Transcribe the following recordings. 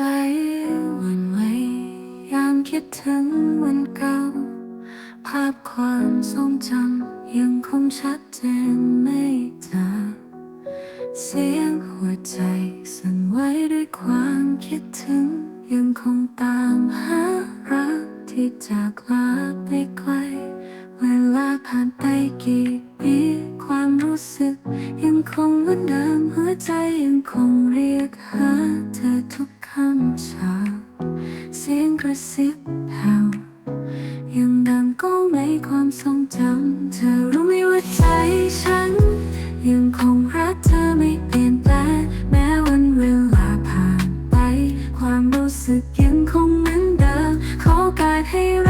หวันไหวยามคิดถึงวันเก่า ภาพความทรงจำยังคงชัดเจนไม่จางเสียงหัวใจสั่นไหวด้วยความคิดถึง ยังคงตามหารักที่จากลาไปไกล เวลาผ่านไปกี่ จำเธอรู้ไหมว่าใจฉัน ยังคงรักเธอไม่เปลี่ยนแปลงแม้วันเวลาผ่านไป ความรู้สึกยังคงเหมือนเดิมขอการให้รั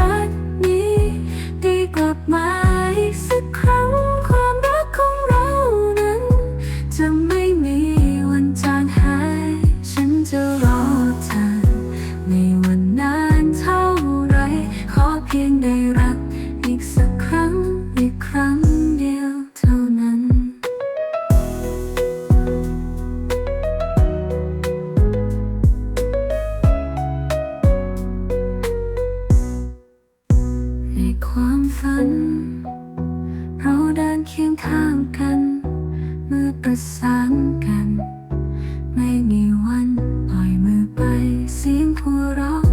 ในความฝัน เราเดินเคียงข้างกัน มือประสานกัน ไม่มีวันปล่อยมือไปเสียงหัวเราะ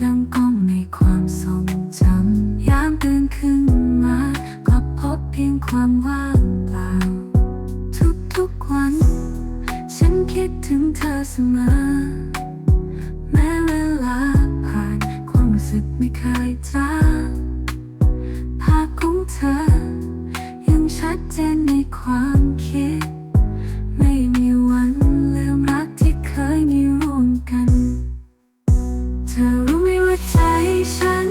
ดังก้องในความทรงจำยามตื่นขึ้นมาก็พบเพียงความว่างเปล่า ทุกๆวัน ฉันคิดถึงเธอเสมอ สึกไม่เคยจางภาพของเธอ ยังชัดเจนในความคิด ไม่มีวันลืมรักที่เคยมีร่วมกัน เธอรู้ไหมว่าใจฉัน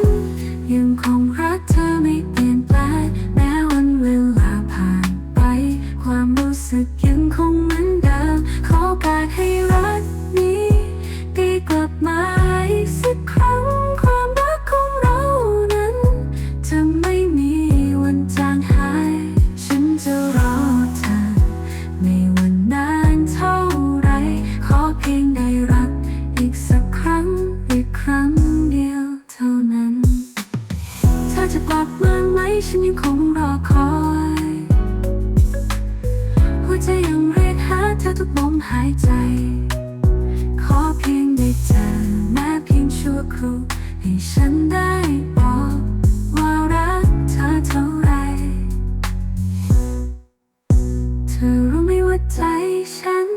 ยังคงรักเธอไม่เปลี่ยนแปลงแม้วันเวลาผ่านไป ความรู้สึกยังคงเหมือนเดิมขอกาสให้รัก ยังคงรอคอย หัวใจยังเรียกหาเธอทุกลมหายใจ ขอเพียงได้เจอแม้เพียงชั่วครู่ให้ฉันได้บอกว่ารักเธอเท่าไร เธอรู้ไหมว่าใจฉัน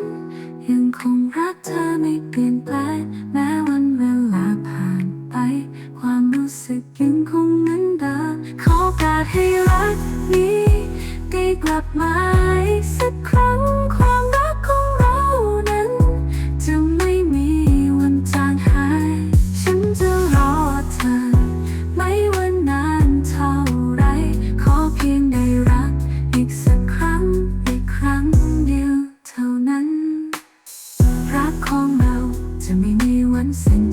ยังคงรักเธอไม่เปลี่ยนากมายสักครั้งความรักของเรานั้น จะไม่มีวันจางหาย ฉันจะรอเธอ ไม่ว่านานเท่าไร ขอเพียงได้รัก อีกสักครั้งในครั้งเดียวเท่านั้น รักของเราจะไม่มีวันสิ้น